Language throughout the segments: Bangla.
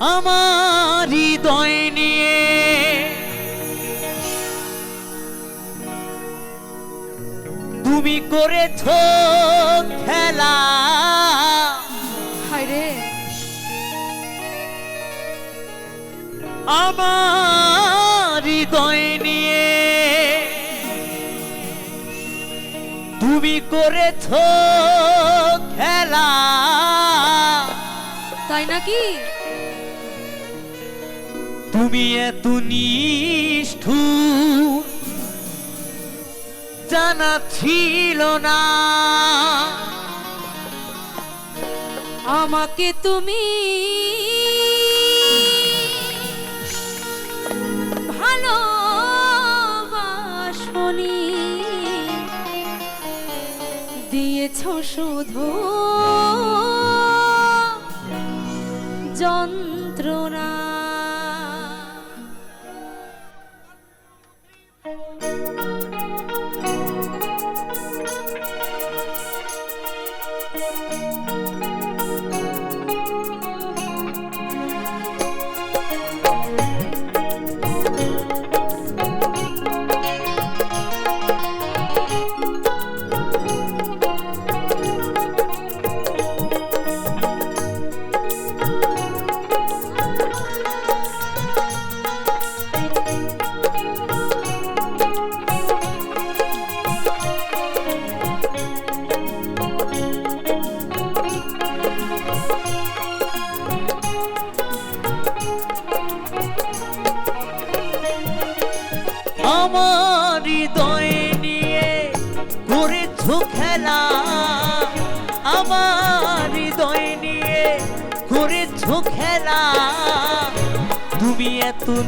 আমার হৃদয় নিয়ে। তুমি করেছ খেলা। রে। আমার হৃদয় নিয়ে। তুমি করেছ খেলা। তাই নাকি? তুমি এত নিষ্ঠু জানা ছিল না। আমাকে তুমি ভালোবাসনি দিয়েছ শুধু যন্ত্রণা। আমার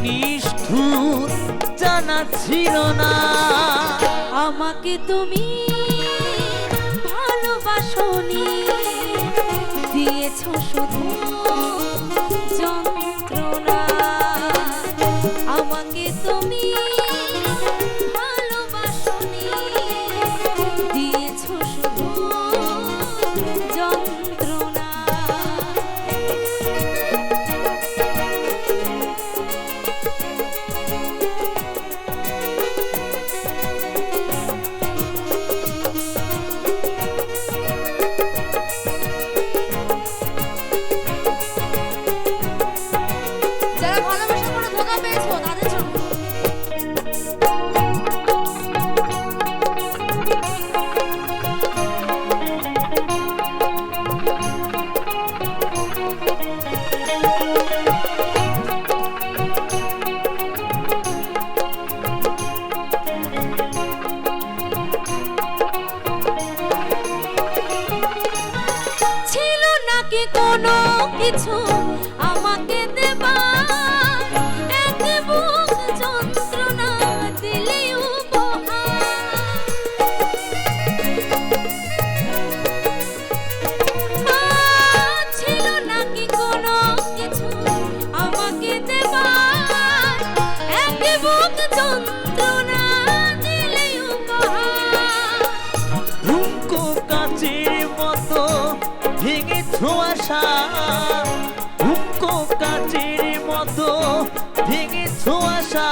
নিষ্ঠুর জানা ছিল না। আমাকে তুমি ভালোবাসনি দিয়েছ শুধু to আশা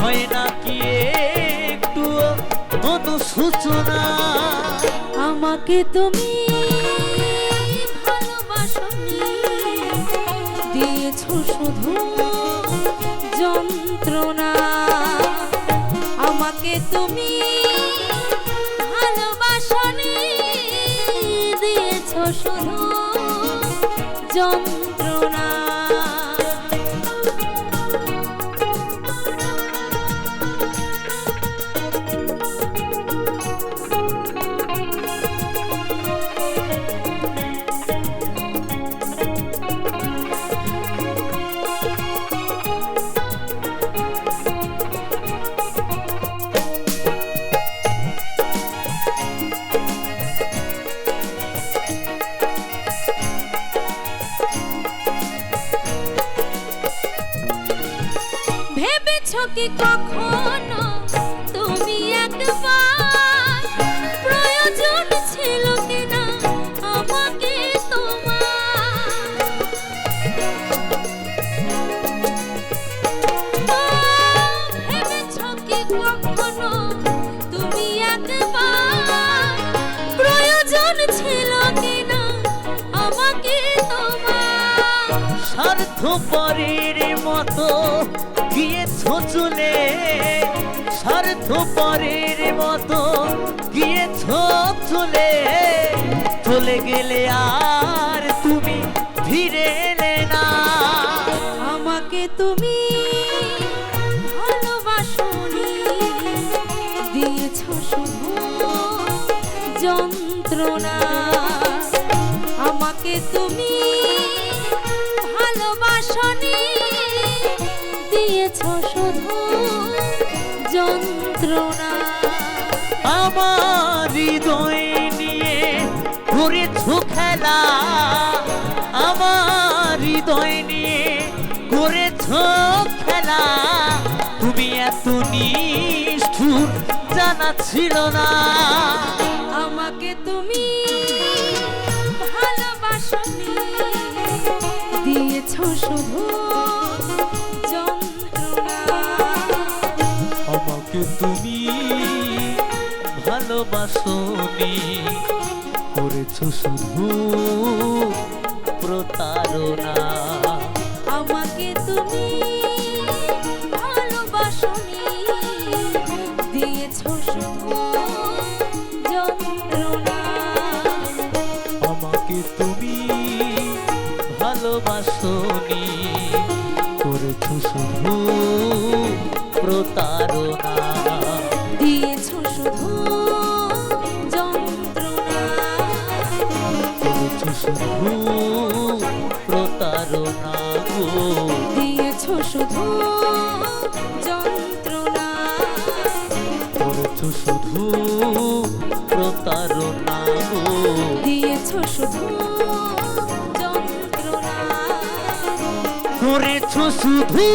হয় না কি একটু অনুসূচনা আমাকে তুমি ভালোবাসনি দিয়েছ শুধু যন্ত্রণা। আমাকে তুমি ভালোবাসনি দিয়েছ শুধু যন্ত্রণা। কি কখনো তুমি একবার? প্রয়োজন ছিল কিনা আমাকে তোমার? ভেবেছ কি কখনো তুমি একবার? প্রয়োজন ছিল কিনা আমাকে তোমার? স্বার্থপরের মতো গিয়েছ চলে স্বার্থপরের মতো গিয়েছ চলে চলে গেলে আর তুমি ফিরে এলে না। আমাকে তুমি দিয়েছ শুধু যন্ত্রণা। আমাকে তুমি যন্ত্রণা আমার হৃদয় নিয়ে করেছ খেলা। আমার হৃদয় নিয়ে করেছ খেলা। তুমি এত নিষ্ঠুর, জানা ছিল না। আমাকে তুমি ভালোবাসনি। দিয়েছ শুধু তুমি ভালোবাসনি। করেছ শুধু প্রতারণা। আমাকে তুমি ভালোবাসনি। দিয়েছ শুধু যন্ত্রণা। আমাকে তুমি ভালোবাসনি। করেছ শুধু প্রতারণা। দিয়েছ শুধু যন্ত্রণা। করেছ শুধু প্রতারণা গো। দিয়েছ শুধু যন্ত্রণা। করেছ শুধু প্রতারণা গো। দিয়েছ শুধু যন্ত্রণা। করেছ শুধু